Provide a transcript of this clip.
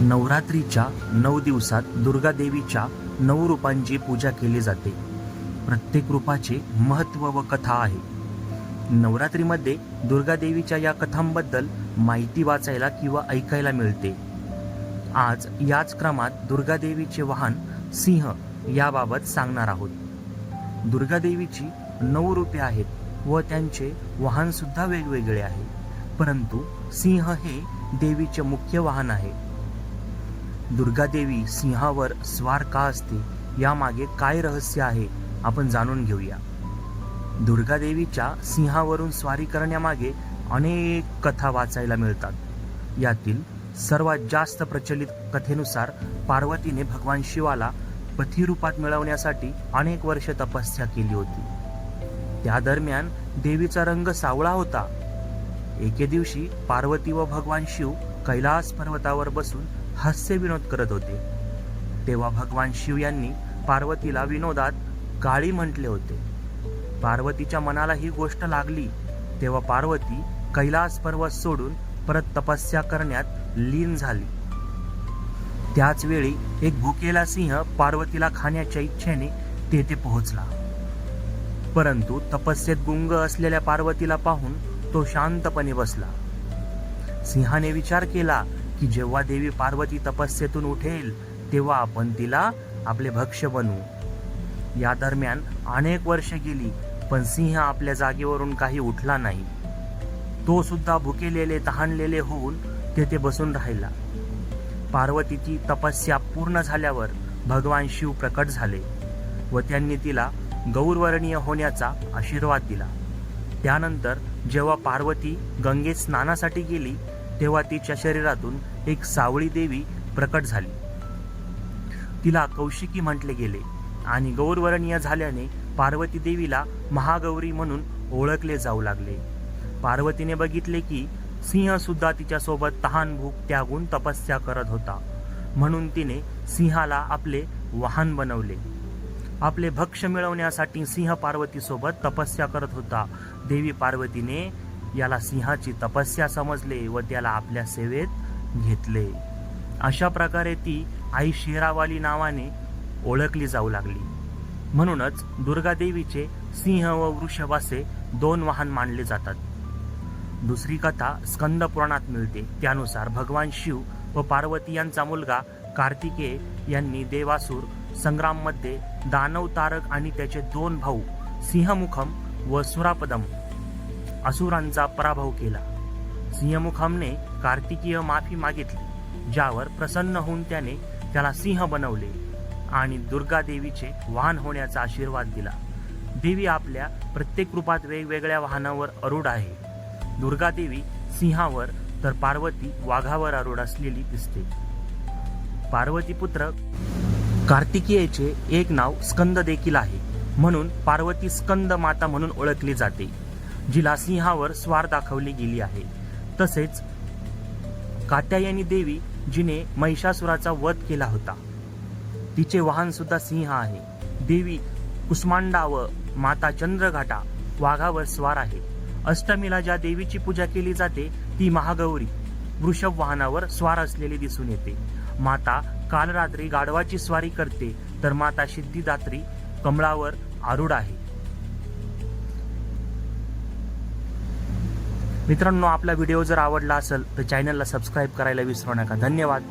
नवरात्रीच्या नऊ दिवसात दुर्गादेवीच्या नऊ रूपांची पूजा केली जाते. प्रत्येक रूपाचे महत्त्व व कथा आहे. नवरात्रीमध्ये दुर्गादेवीच्या या कथांबद्दल माहिती वाचायला किंवा ऐकायला मिळते. आज याच क्रमात दुर्गादेवीचे वाहन सिंह याबाबत सांगणार आहोत. दुर्गादेवीची नऊ रूपे आहेत व त्यांचे वाहनसुद्धा वेगवेगळे आहे. परंतु सिंह हे देवीचे मुख्य वाहन आहे. दुर्गादेवी सिंहावर स्वार का असते? यामागे काय रहस्य आहे? आपण जाणून घेऊया. दुर्गादेवीच्या सिंहावरून स्वारी करण्यामागे अनेक कथा वाचायला मिळतात. यातील सर्वात जास्त प्रचलित कथेनुसार पार्वतीने भगवान शिवाला पथिरूपात मिळवण्यासाठी अनेक वर्ष तपस्या केली होती. त्या दरम्यान देवीचा रंग सावळा होता. एके दिवशी पार्वती व भगवान शिव कैलास पर्वतावर बसून हास्य विनोद करत होते. तेव्हा भगवान शिव यांनी पार्वतीला विनोदात काळी म्हटले होते. पार्वतीच्या मनाला ही गोष्ट लागली तेव्हा पार्वती कैलास पर्वत सोडून परत तपस्या करण्यात लीन झाली. त्याच वेळी एक भुकेला सिंह पार्वतीला खाण्याच्या इच्छेने तेथे पोहोचला. परंतु तपस्येत गुंग असलेल्या पार्वतीला पाहून तो शांतपणे बसला. सिंहाने विचार केला की जेव्हा देवी पार्वती तपस्येतून उठेल तेव्हा आपण तिला आपले भक्ष्य बनवू. या दरम्यान अनेक वर्षे गेली पण सिंह आपल्या जागेवरून काही उठला नाही. तो सुद्धा भुकेलेले तहानलेले होऊन तेथे बसून राहिला. पार्वतीची तपस्या पूर्ण झाल्यावर भगवान शिव प्रकट झाले व त्यांनी तिला गौरवर्णीय होण्याचा आशीर्वाद दिला. त्यानंतर जेव्हा पार्वती गंगेत स्नानासाठी गेली तेव्हा तिच्या शरीरातून एक सावळी देवी प्रकट झाली. तिला कौशिकी म्हटले गेले आणि गौरवर्णीय झाल्याने पार्वती देवीला महागौरी म्हणून ओळखले जाऊ लागले. पार्वतीने बघितले की सिंह सुद्धा तिच्यासोबत तहान भूक त्यागून तपस्या करत होता. म्हणून तिने सिंहाला आपले वाहन बनवले. आपले भक्ष मिळवण्यासाठी सिंह पार्वतीसोबत तपस्या करत होता. देवी पार्वतीने याला सिंहाची तपस्या समजले व त्याला आपल्या सेवेत घेतले. अशा प्रकारे ती आई शेरावाली नावाने ओळखली जाऊ लागली. म्हणूनच दुर्गादेवीचे सिंह व वृषभ असे दोन वाहन मानले जातात. दुसरी कथा स्कंद पुराणात मिळते. त्यानुसार भगवान शिव व पार्वती यांचा मुलगा कार्तिकेय यांनी देवासूर संग्राममध्ये दानव तारक आणि त्याचे दोन भाऊ सिंहमुखम व सुरापदम असुरांचा पराभव केला. सिंहमुखमने कार्तिकीय माफी मागितली ज्यावर प्रसन्न होऊन त्याने त्याला सिंह बनवले आणि दुर्गा देवीचे वाहन होण्याचा आशीर्वाद दिला. देवी आपल्या प्रत्येक रूपात वेगवेगळ्या वाहनावर अरूढ आहे. दुर्गा देवी सिंहावर तर पार्वती वाघावर अरूढ असलेली दिसते. पार्वती पुत्र कार्तिकीयेचे एक नाव स्कंद देखील आहे म्हणून पार्वती स्कंद माता म्हणून ओळखली जाते जिला सिंहावर स्वार दाखवली गेली आहे. तसेच कात्यायनी देवी जिने महिषासुराचा वध केला होता. तिचे वाहन सुद्धा सिंह आहे. देवी कुष्मांडा व माता चंद्रघाटा वाघावर स्वार आहे. अष्टमीला ज्या देवीची पूजा केली जाते ती महागौरी वृषभ वाहनावर स्वार असलेली दिसून येते. माता काल रात्री गाढवाची स्वारी करते तर माता सिद्धिदात्री कमळावर आरूढ आहे. मित्रांनो आपला व्हिडिओ जर आवडला असेल तर चॅनलला सबस्क्राईब करायला विसरू नका. धन्यवाद.